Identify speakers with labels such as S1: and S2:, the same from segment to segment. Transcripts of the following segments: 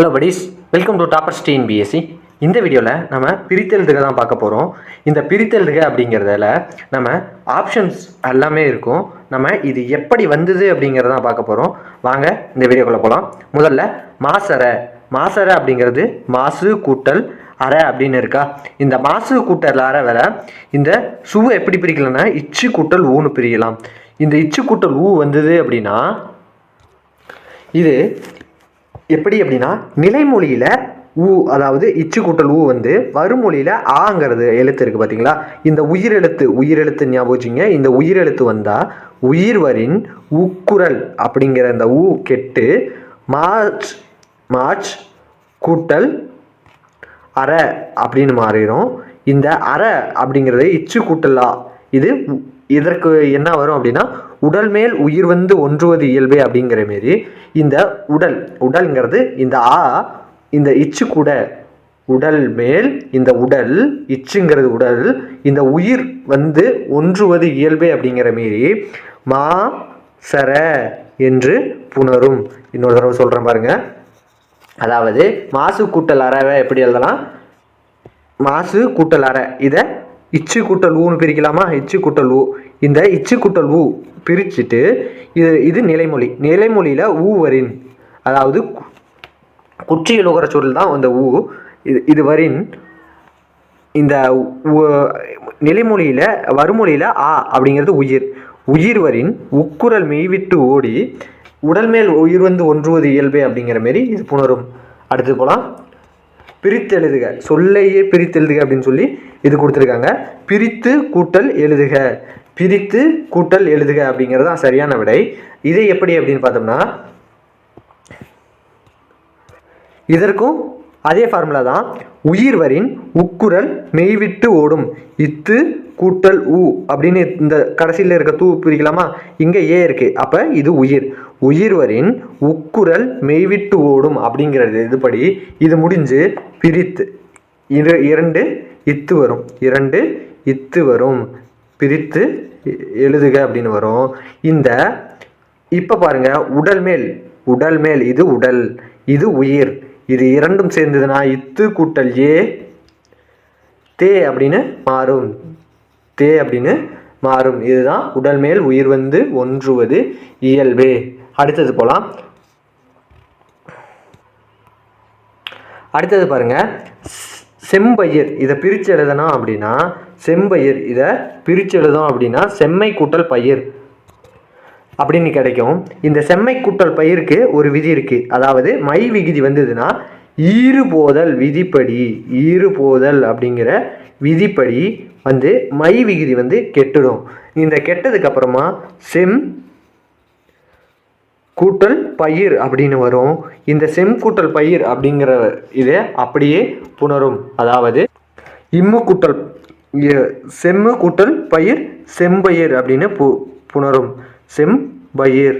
S1: Hello buddies welcome to topper steen BSc இந்த வீடியோவில் நம்ம பிரித்தெழுதுக தான் பார்க்க போகிறோம் இந்த பிரித்தெழுதுக அப்படிங்கிறதுல நம்ம ஆப்ஷன்ஸ் எல்லாமே இருக்கும். நம்ம இது எப்படி வந்தது அப்படிங்கிறத பார்க்க போகிறோம் வாங்க இந்த வீடியோக்குள்ளே போகலாம் முதல்ல மாசரை. மாசரை அப்படிங்கிறது மாசு கூட்டல் அரை அப்படின்னு இருக்கா? இந்த மாசு கூட்டல் அரை வேற இந்த சுவை எப்படி பிரிக்கலன்னா இச்சு கூட்டல் ஊன்னு பிரிக்கலாம். இந்த இச்சு கூட்டல் ஊ வந்தது அப்படின்னா இது எப்படி அப்படின்னா நிலைமொழியில் ஊ அதாவது இச்சு கூட்டல் ஊ வந்து வருமொழியில் ஆங்கிறது எழுத்து இருக்குது பார்த்தீங்களா இந்த உயிரெழுத்து உயிரெழுத்து ஞாபகம் வச்சுங்க இந்த உயிரெழுத்து வந்தால் உயிர்வரின் உக்குரல் அப்படிங்கிற இந்த ஊ கெட்டு மார்ச் மார்ச் கூட்டல் அற அப்படின்னு மாறிடும். இந்த அற அப்படிங்கிறது இச்சு கூட்டலா இது உ- இதற்கு என்ன வரும் அப்படின்னா உடல் மேல் உயிர் வந்து ஒன்றுவது இயல்பே அப்படிங்கிற மாரி இந்த உடல் உடல்ங்கிறது இந்த ஆ இந்த இச்சு கூட உடல் மேல் இந்த உடல் இச்சுங்கிறது உடல் இந்த உயிர் வந்து ஒன்றுவது இயல்பே அப்படிங்கிற மாரி மா சர என்று புணரும். இன்னொரு தடவை சொல்கிறேன் பாருங்க. அதாவது மாசு கூட்டல் அறவை எப்படி எழுதலாம்? மாசு கூட்டல் அற. இதை இச்சு கூட்டல் ஊன்னு பிரிக்கலாமா? இச்சு கூட்டல் ஊ இந்த இச்சு கூட்டல் ஊ பிரிச்சுட்டு இது இது நிலைமொழி. நிலைமொழியில் ஊவரின் அதாவது குச்சியில் உகர சொல் தான் அந்த ஊ. இது இது வரின் இந்த உ- நிலைமொழியில் வருமொழியில் ஆ அப்படிங்கிறது உயிர். உயிர் வரின் உக்குரல் மெய்விட்டு ஓடி உடல் மேல் உயிர் வந்து ஒன்றுவது இயல்பே அப்படிங்கிற மாரி இது புணரும். அடுத்து போகலாம் பிரித்தெழுதுக சொல்லையே பிரித்தெழுதுக அப்படின்னு சொல்லி இது கொடுத்துருக்காங்க. பிரித்து கூட்டல் எழுதுக. பிரித்து கூட்டல் எழுதுக அப்படிங்கிறது தான் சரியான விடை. இதை எப்படி அப்படின்னு பார்த்தோம்னா இதற்கும் அதே ஃபார்முலா தான். உயிர்வரின் உக்குரல் மெய்விட்டு ஓடும். இத்து கூட்டல் உ அப்படின்னு இந்த கடைசியில் இருக்க தூ பிரிக்கலாமா? இங்கே ஏ இருக்கு. அப்போ இது உயிர். உயிர்வரின் உக்குரல் மெய்விட்டு ஓடும் அப்படிங்கிறது இதுபடி இது முடிஞ்சு பிரித்து. இரு இரண்டு இத்து வரும். இரண்டு இத்து வரும். பிரித்து எழுதுக அப்படின்னு வரும். இந்த இப்போ பாருங்க உடல் மேல். உடல் மேல் இது உடல் இது உயிர். இது இரண்டும் சேர்ந்ததுன்னா இத்து கூட்டல் ஏ தே அப்படின்னு மாறும். தே அப்படின்னு மாறும். இதுதான் உடல் மேல் உயிர் வந்து ஒன்றுவது இயல்பே. அடுத்தது போகலாம் அடுத்தது பாருங்கள் செம்பயிர் இதை பிரித்து எழுதணும் அப்படின்னா செம்பயிர் இதை பிரித்து எழுதணும் அப்படின்னா செம்மை கூட்டல் பயிர் அப்படின்னு கிடைக்கும். இந்த செம்மை கூட்டல் பயிருக்கு ஒரு விதி இருக்குது அதாவது மை விகுதி வந்ததுன்னா ஈறுபோதல் விதிப்படி ஈறுபோதல் அப்படிங்கிற விதிப்படி வந்து மை விகுதி வந்து கெட்டுடும். இந்த கெட்டதுக்கு அப்புறமா செம் கூட்டல் பயிர் அப்படின்னு வரும். இந்த செம் கூட்டல் பயிர் அப்படிங்கிற இதை அப்படியே புணரும். அதாவது இம்மு கூட்டல் செம்மு கூட்டல் பயிர் செம்பயிர் அப்படின்னு பு புணரும். செம்பயிர்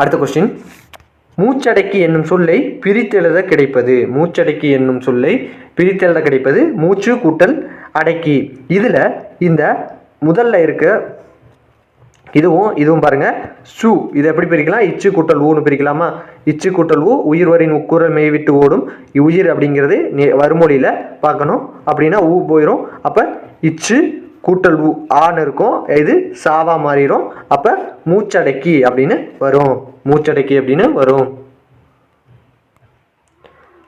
S1: அடுத்த கொஸ்டின் மூச்சடக்கி என்னும் சொல்லை பிரித்தெழுத கிடைப்பது. மூச்சடக்கி என்னும் சொல்லை பிரித்தெழுத கிடைப்பது. மூச்சு கூட்டல் அடக்கி. இதில் இந்த முதல்ல இருக்க இதுவும் இதுவும் பாருங்க. சு இதை எப்படி பிரிக்கலாம்? இச்சு கூட்டல் ஊன்னு பிரிக்கலாமா? இச்சு கூட்டல் ஊ உயிர்வரின் உக்குரல் மெய் விட்டு ஓடும். உயிர் அப்படிங்கிறது நெ- வருமொழியில் பார்க்கணும். அப்படின்னா ஊ போயிடும் அப்போ இச்சு கூட்டல் ஊ ஆன்னு இருக்கும். இது சாவா மாறிடும் அப்போ மூச்சடக்கி அப்படின்னு வரும். மூச்சடக்கி அப்படின்னு வரும்.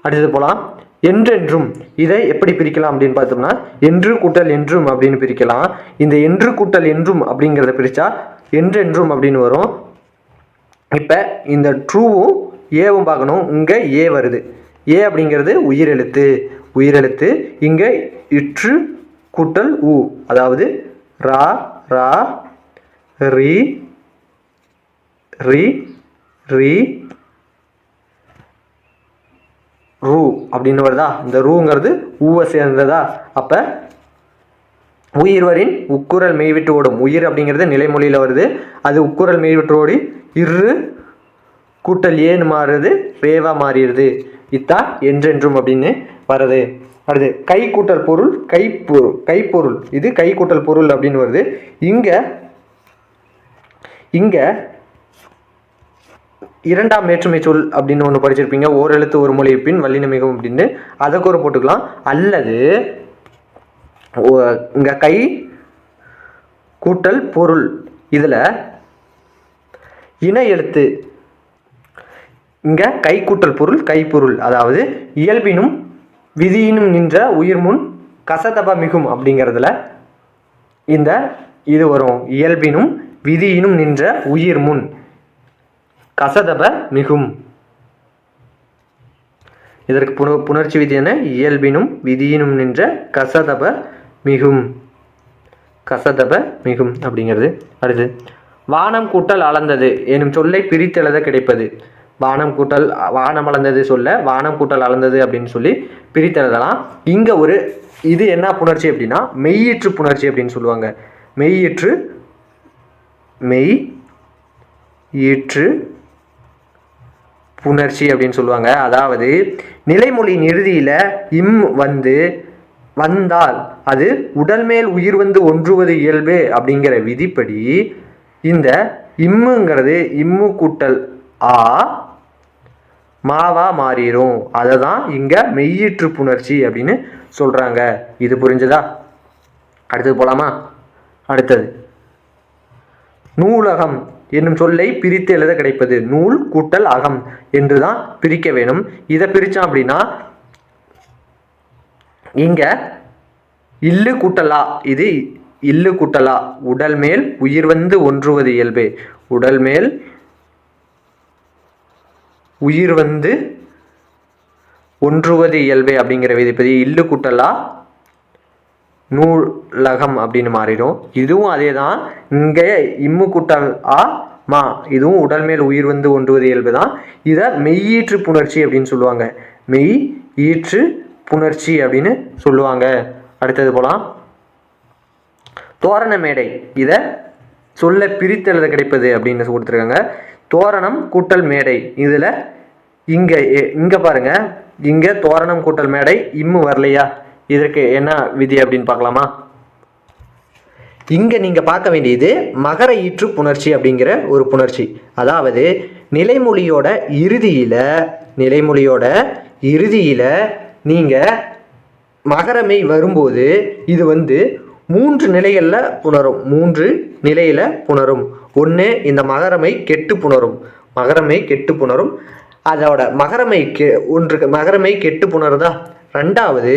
S1: அடுத்தது போலாம். என்றென்றும் இதை எப்படி பிரிக்கலாம் அப்படின்னு பார்த்தோம்னா என்று கூட்டல் என்றும் அப்படின்னு பிரிக்கலாம். இந்த என்று கூட்டல் என்றும் அப்படிங்கிறத பிரித்தா என்றென்றும் அப்படின்னு வரும். இப்போ இந்த ட்ரூவும் ஏவும் பார்க்கணும். இங்கே ஏ வருது. ஏ அப்படிங்கிறது உயிரெழுத்து. உயிரெழுத்து இங்கே இற்று கூட்டல் உ. அதாவது ரா ரா ரி ரி ரி ரூ அப்படின்னு வருதா? இந்த ரூங்கிறது ஊவை சேர்ந்ததா? அப்போ உயிர்வரின் உக்குரல் மெய்விட்டு ஓடும். உயிர் அப்படிங்கிறது நிலைமொழியில் வருது. அது உக்குரல் மெய்விட்டு ஓடி இரு கூட்டல் ஏன்னு மாறுறது ரேவா மாறிடுது. இத்தா என்றென்றும் அப்படின்னு வருது அடுத்து கை கூட்டல் பொருள் கைப்பொருள் கைப்பொருள். இது கை கூட்டல் பொருள் அப்படின்னு வருது. இங்கே இங்கே இரண்டாம் வேற்றுமை சொல் அப்படின்னு ஒன்று படிச்சிருப்பீங்க. ஓரெழுத்து ஒரு மொழி பின் வல்லின மிகவும் அப்படின்னு. அதை கூட போட்டுக்கலாம். அல்லது இங்கே கை கூட்டல் பொருள். இதில் இன எழுத்து. இங்கே கை கூட்டல் பொருள் கைப்பொருள் அதாவது இயல்பினும் விதியினும் நின்ற உயிர் முன் கசதப மிகும் அப்படிங்கிறதுல இந்த இது வரும். இயல்பினும் விதியினும் நின்ற உயிர் முன் கசதப மிகும். இதற்கு புண புணர்ச்சி விதி என இயல்பினும் விதியினும் நின்ற கசதப மிகும். கசதப மிகும் அப்படிங்கிறது. அடுத்து வானம் கூட்டல் அளந்தது எனும் சொல்லை பிரித்தெழுத கிடைப்பது. வானம் கூட்டல் வானம் அளந்தது சொல்ல வானம் கூட்டல் அளந்தது அப்படின்னு சொல்லி பிரித்தெழுதலாம். இங்கே ஒரு இது என்ன புணர்ச்சி அப்படின்னா மெய்யிற்று புணர்ச்சி அப்படின்னு சொல்லுவாங்க. மெய்யிற்று மெய் ஈற்று புணர்ச்சி அப்படின்னு சொல்லுவாங்க. அதாவது நிலைமொழியின் இறுதியில் இம் வந்து வந்தால் அது உடல் மேல் உயிர் வந்து ஒன்றுவது இயல்பு அப்படிங்கிற விதிப்படி இந்த இம்முங்கிறது இம்மு கூட்டல் ஆ மாவா மாறிடும் அதை தான் இங்கே மெய்யிற்று புணர்ச்சி அப்படின்னு சொல்கிறாங்க இது புரிஞ்சுதா? அடுத்தது போகலாமா அடுத்தது. நூலகம் என்னும் சொல்லை பிரித்து எழுத கிடைப்பது. நூல் கூட்டல் அகம் என்று தான் பிரிக்க வேணும். இதை பிரித்தோம் அப்படின்னா இங்கே இல்லு கூட்டலா. இது இல்லு கூட்டலா. உடல் மேல் உயிர் வந்து ஒன்றுவது இயல்பு. உடல் மேல் உயிர் வந்து ஒன்றுவது இயல்பு அப்படிங்கிற விதிப்பதி இல்லு கூட்டலா நூலகம் அப்படின்னு மாறிடும். இதுவும் அதே தான் இங்கே இம்மு கூட்டல் ஆ மா. இதுவும் உடல் மேல் உயிர் வந்து ஒன்றுவது இயல்பு தான். இதை மெய்யீற்று புணர்ச்சி அப்படின்னு சொல்லுவாங்க. மெய் ஈற்று புணர்ச்சி அப்படின்னு சொல்லுவாங்க. அடுத்தது போலாம். தோரண மேடை. இதை சொல்ல பிரித்தெழுத கிடைப்பது அப்படின்னு கொடுத்துருக்காங்க. தோரணம் கூட்டல் மேடை. இதில் இங்கே இங்கே பாருங்கள் இங்கே தோரணம் கூட்டல் மேடை இம்மு வரலையா? இதற்கு என்ன விதி அப்படின்னு பார்க்கலாமா? இங்கே நீங்கள் பார்க்க வேண்டியது மகர ஈற்று புணர்ச்சி அப்படிங்கிற ஒரு புணர்ச்சி. அதாவது நிலைமொழியோட இறுதியில் நிலைமொழியோட இறுதியில் நீங்கள் மகரமை வரும்போது இது வந்து மூன்று நிலைகளில் புணரும். மூன்று நிலையில் புணரும். ஒன்று இந்த மகரமை கெட்டு புணரும். மகரமை கெட்டு புணரும். அதோட மகரமை கெ ஒன்று மகரமை கெட்டு புணருதா? ரெண்டாவது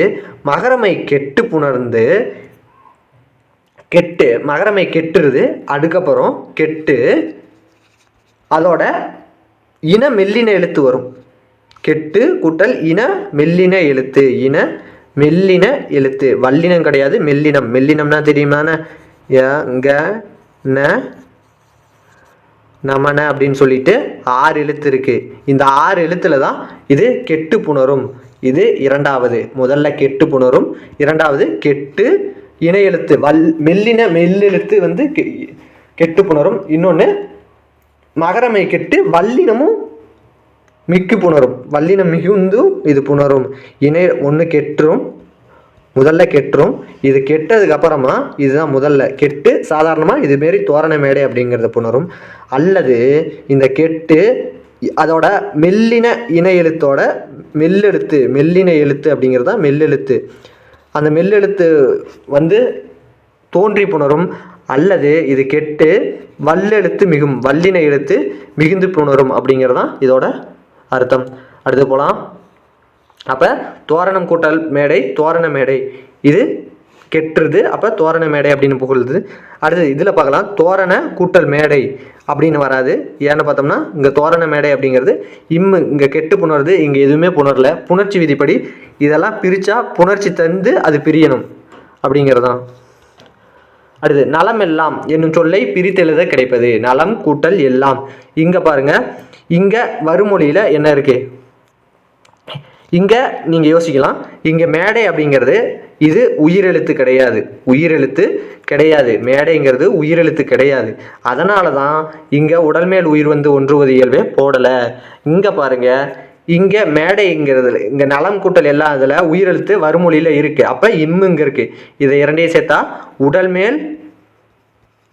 S1: மகரமை கெட்டு புணர்ந்து கெட்டு மகரமை கெட்டுருது அதுக்கப்புறம் கெட்டு அதோட இன மெல்லின எழுத்து வரும். கெட்டு கூட்டல் இன மெல்லின எழுத்து. இன மெல்லின எழுத்து. வல்லினம் கிடையாது மெல்லினம். மெல்லினம்னா தெரியுமாண்ணே? க ந நமன அப்படின்னு சொல்லிட்டு ஆறு எழுத்து இருக்கு. இந்த ஆறு எழுத்துல தான் இது கெட்டு புணரும். இது இரண்டாவது. முதல்ல கெட்டு புணரும். இரண்டாவது கெட்டு இணை எழுத்து. வல் மெல்லின மெல்லெழுத்து வந்து கெ- கெட்டு புணரும். இன்னொன்று மகரமை கெட்டு வல்லினமும் மிக்கு புணரும். வல்லினம் மிகுந்து இது புணரும். இணை ஒன்று கெற்றும் முதல்ல கெட்டுரும் இது கெட்டதுக்கு அப்புறமா இதுதான் முதல்ல. கெட்டு சாதாரணமாக இதுமாரி தோரண மேடை அப்படிங்கிறத புணரும். அல்லது இந்த கெட்டு அதோட மெல்லின இணை எழுத்தோட மெல்லெழுத்து மெல்லின எழுத்து அப்படிங்கிறது தான் மெல்லெழுத்து. அந்த மெல்லெழுத்து வந்து தோன்றி புணரும். அல்லது இது கெட்டு வல்லெழுத்து மிகும் வல்லின எழுத்து மிகுந்து புணரும் அப்படிங்கிறது தான் இதோட அர்த்தம். அடுத்து போகலாம் அப்போ தோரணம் கூட்டல் மேடை தோரண மேடை. இது கெட்டுறது. அப்போ தோரண மேடை அப்படின்னு புகழுது அடுத்தது இதில் பார்க்கலாம். தோரண கூட்டல் மேடை அப்படின்னு வராது. ஏன்னு பார்த்தோம்னா இங்கே தோரண மேடை அப்படிங்கிறது இம்மு இங்கே கெட்டு புணருது இங்கே எதுவுமே புணரல. புணர்ச்சி விதிப்படி இதெல்லாம் பிரித்தா புணர்ச்சி தந்து அது பிரியணும் அப்படிங்கிறது தான் அடுத்து நலம் எல்லாம் என்னும் சொல்லை பிரித்தெழுத கிடைப்பது. நலம் கூட்டல் எல்லாம். இங்கே பாருங்க இங்கே வறுமொழியில் என்ன இருக்கு? இங்கே நீங்கள் யோசிக்கலாம். இங்கே மேடை அப்படிங்கிறது இது உயிரெழுத்து கிடையாது. உயிரெழுத்து கிடையாது. மேடைங்கிறது உயிரெழுத்து கிடையாது. அதனால தான் இங்கே உடல் மேல் உயிர் வந்து ஒன்றுவது இயல்பே போடலை. இங்கே பாருங்க இங்கே மேடைங்கிறதுல இங்கே நலம் கூட்டல் எல்லாம் அதில் உயிரெழுத்து வறுமொழியில் இருக்குது அப்போ இம்முங்க இருக்குது இதை இரண்டையும் சேர்த்தா உடல் மேல்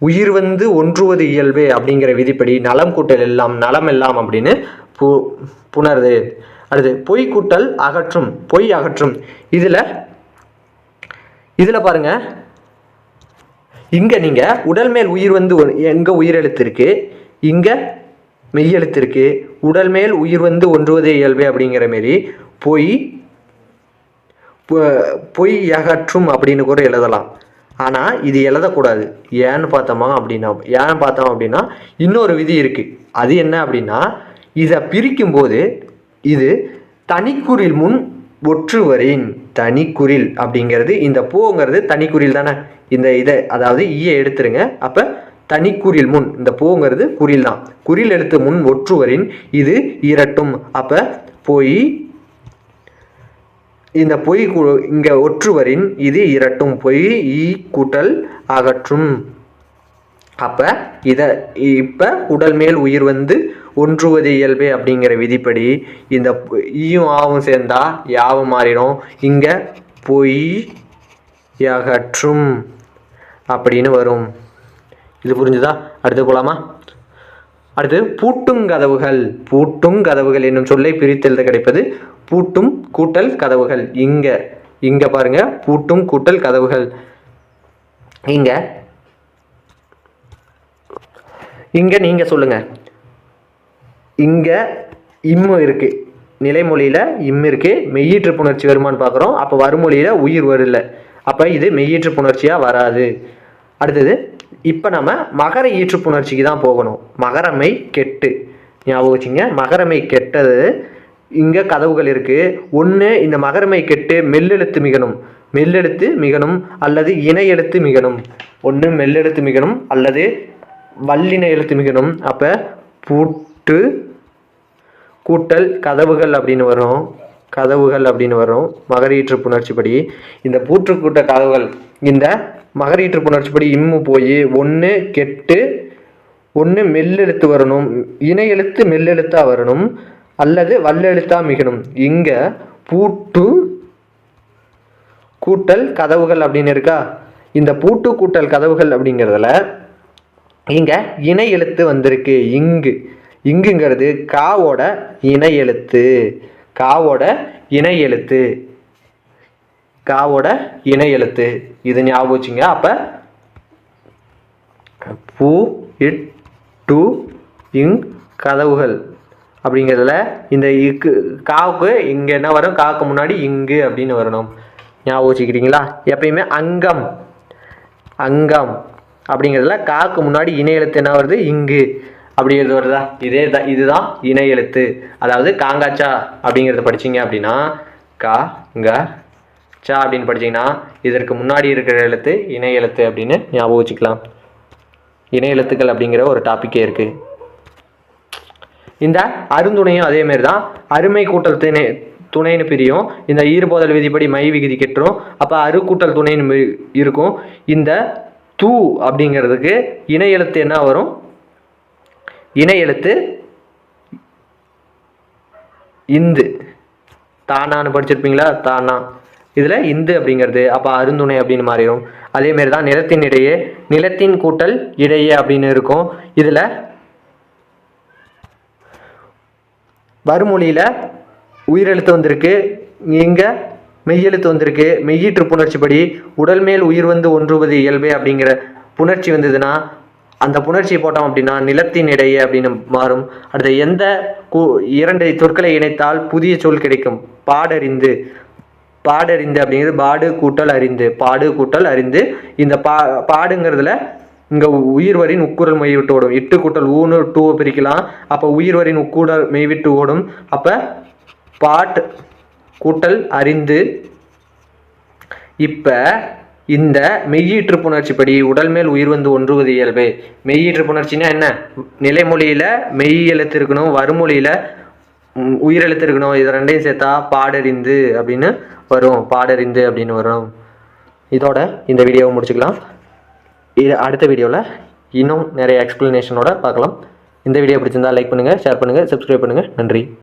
S1: உயிர் வந்து ஒன்றுவது இயல்பு அப்படிங்கிற விதிப்படி நலம் கூட்டல் எல்லாம் நலம் எல்லாம் அப்படின்னு பு புணருது. அடுத்து பொய் கூட்டல் அகற்றும் பொய் அகற்றும். இதில் இதில் பாருங்க. இங்கே நீங்கள் உடல் மேல் உயிர் வந்து எங்கே உயிரெழுத்து இருக்குது இங்கே மெய்யெழுத்திற்கு உடல் மேல் உயிர் வந்து ஒன்றுவதே இயல்பு அப்படிங்கிற மாரி பொய் பொய் அகற்றும் அப்படின்னு கூட எழுதலாம். ஆனால் இது எழுதக்கூடாது. ஏன்னு பார்த்தோமா அப்படின்னா ஏன்னு பார்த்தோம் அப்படின்னா இன்னொரு விதி இருக்குது அது என்ன அப்படின்னா இதை பிரிக்கும்போது இது தனிக்குறில் முன் ஒற்றுவரின் தனிக்குறில் அப்படிங்கிறது இந்த பூங்கிறது தனிக்குறில் தானே. இந்த இதை அதாவது ஈயை எடுத்துருங்க. அப்போ தனிக்குறில் முன். இந்த பூங்கிறது குறில் தான். குறில் எழுத்து முன் ஒற்றுவரின் இது இரட்டும். அப்போ பொய் இந்த பொய் கு- இங்க ஒற்றுவரின் இது இரட்டும். பொய் ஈ கூட்டல் அகற்றும். அப்ப இத இப்ப உடல் மேல் உயிர் வந்து ஒன்றுவது இயல்பே அப்படிங்கிற விதிப்படி இந்த ஈயும் ஆவும் சேர்ந்தா யாவும் மாறிடும். இங்க பொய் அகற்றும் அப்படின்னு வரும். இது புரிஞ்சுதா? அடுத்து போகலாமா அடுத்து பூட்டும் கதவுகள். பூட்டும் கதவுகள் என்னும் சொல்லை பிரித்தெழுத கிடைப்பது பூட்டும் கூட்டல் கதவுகள். இங்க இங்க பாருங்க. பூட்டும் கூட்டல் கதவுகள். இங்க. இங்க நீங்க சொல்லுங்க. இங்க இம்மு இருக்கு. நிலைமொழியில் இம்மு இருக்குது மெய்யீற்று புணர்ச்சி வருமான்னு பார்க்குறோம் அப்போ வறுமொழியில் உயிர் வரல அப்போ இது மெய்யீற்று புணர்ச்சியாக வராது. அடுத்தது இப்போ நம்ம மகர ஈற்றுப்புணர்ச்சிக்கு தான் போகணும். மகரமை கெட்டு. ஞாபகம் வச்சுங்க மகரமை கெட்டது இங்கே கதவுகள் இருக்குது ஒன்று இந்த மகரமை கெட்டு மெல்லெழுத்து மிகணும். மெல்லெழுத்து மிகணும் அல்லது இணை எழுத்து மிகணும். ஒன்று மெல்லெழுத்து மிகணும் அல்லது வல்லின எழுத்து மிகணும். அப்போ பூட்டு கூட்டல் கதவுகள் அப்படின்னு வரும். கதவுகள் அப்படின்னு வரும். மகரீற்று புணர்ச்சிப்படி இந்த பூற்று கூட்ட கதவுகள் இந்த மகரீற்று புணர்ச்சிப்படி இம்மு போய் ஒன்று கெட்டு ஒன்று மெல்லெழுத்து வரணும் இணையெழுத்து மெல்லெழுத்தாக மெல்லெழுத்தா வரணும் அல்லது வல்லெழுத்தா மிகணும். இங்கே பூட்டு கூட்டல் கதவுகள் அப்படின்னு இருக்கா? இந்த பூட்டு கூட்டல் கதவுகள் அப்படிங்கிறதுல இங்க இணை எழுத்து வந்திருக்கு. இங்கு. இங்குங்கிறது காவோட இணை எழுத்து காவோட இணை எழுத்து காவோட இணை எழுத்து. இது ஞாபகம் வச்சுங்க. அப்போ பூ இட் டு இங் கதவுகள் அப்படிங்கிறதுல இந்த இக்கு காவுக்கு இங்கே என்ன வரும்? காவுக்கு முன்னாடி இங்கு அப்படின்னு வரணும். ஞாபகம் வச்சுக்கிறீங்களா எப்பயுமே அங்கம் அங்கம் அப்படிங்கிறதுல காக்கு முன்னாடி இணை எழுத்து என்ன வருது? இங்கு அப்படிங்கிறது வருதா? இதே தான் இதுதான் இணை எழுத்து. அதாவது காங்காச்சா அப்படிங்கிறத படிச்சீங்க அப்படின்னா கா ச அப்படின்னு படிச்சீங்கன்னா இதற்கு முன்னாடி இருக்கிற எழுத்து இணை எழுத்து அப்படின்னு ஞாபகம் வச்சுக்கலாம். இணை எழுத்துக்கள் அப்படிங்கிற ஒரு டாப்பிக்கே இருக்குது இந்த அருந்துணையும் அதேமாரி தான். அருமை கூட்டல் துணை துணைன்னு பிரியும். இந்த ஈறுபோதல் விதிப்படி மை விகுதி கெட்டுரும். அப்போ அரு கூட்டல் துணைன்னு இருக்கும். இந்த தூ அப்படிங்கிறதுக்கு இணை எழுத்து என்ன வரும்? இணை எழுத்து இந்து. தானான்னு படிச்சிருப்பீங்களா? தானா. இதில் இந்து அப்படிங்கிறது அப்போ அருந்துணை அப்படின்னு மாறிடும். அதே தான் நிலத்தின் இடையே நிலத்தின் கூட்டல் இடையே அப்படின்னு இருக்கும். இதில் வறுமொழியில் உயிரெழுத்து வந்திருக்கு. இங்கே மெய்யெழுத்து வந்திருக்கு. மெய்யீற்று புணர்ச்சிப்படி உடல் மேல் உயிர் வந்து ஒன்றுவது இயல்பே அப்படிங்கிற புணர்ச்சி வந்ததுன்னா அந்த புணர்ச்சியை போட்டோம் அப்படின்னா நிலத்தின் இடையே அப்படின்னு மாறும். அடுத்த எந்த இரண்டு சொற்களை இணைத்தால் புதிய சொல் கிடைக்கும். பாடறிந்து. பாடறிந்து அப்படிங்கிறது பாடு கூட்டல் அறிந்து. பாடு கூட்டல் அறிந்து. இந்த பா பாடுங்கிறதுல இங்கே உயிர் வரின் உக்குரல் மெய் விட்டு ஓடும். இட்டு கூட்டல் ஊன்னு டூவை பிரிக்கலாம். அப்போ உயிர் வரின் உக்கூடல் மெய் விட்டு ஓடும். அப்போ பாட் கூட்டல் அறிந்து. இப்போ இந்த மெய்யீற்று புணர்ச்சிப்படி உடல் மேல் உயிர் வந்து ஒன்றுவது இயல்பு. மெய்யீற்று புணர்ச்சினா என்ன? நிலைமொழியில் மெய் எழுத்து இருக்கணும் வறுமொழியில் உயிரெழுத்து இருக்கணும் இது ரெண்டையும் சேர்த்தா பாடறிந்து அப்படின்னு வரும் பாடறிந்து அப்படின்னு வரும். இதோட இந்த வீடியோவை முடிச்சுக்கலாம். இது அடுத்த வீடியோவில் இன்னும் நிறைய எக்ஸ்ப்ளனேஷனோட பார்க்கலாம். இந்த வீடியோ பிடிச்சிருந்தா லைக் பண்ணுங்கள் ஷேர் பண்ணுங்கள் சப்ஸ்கிரைப் பண்ணுங்கள் நன்றி.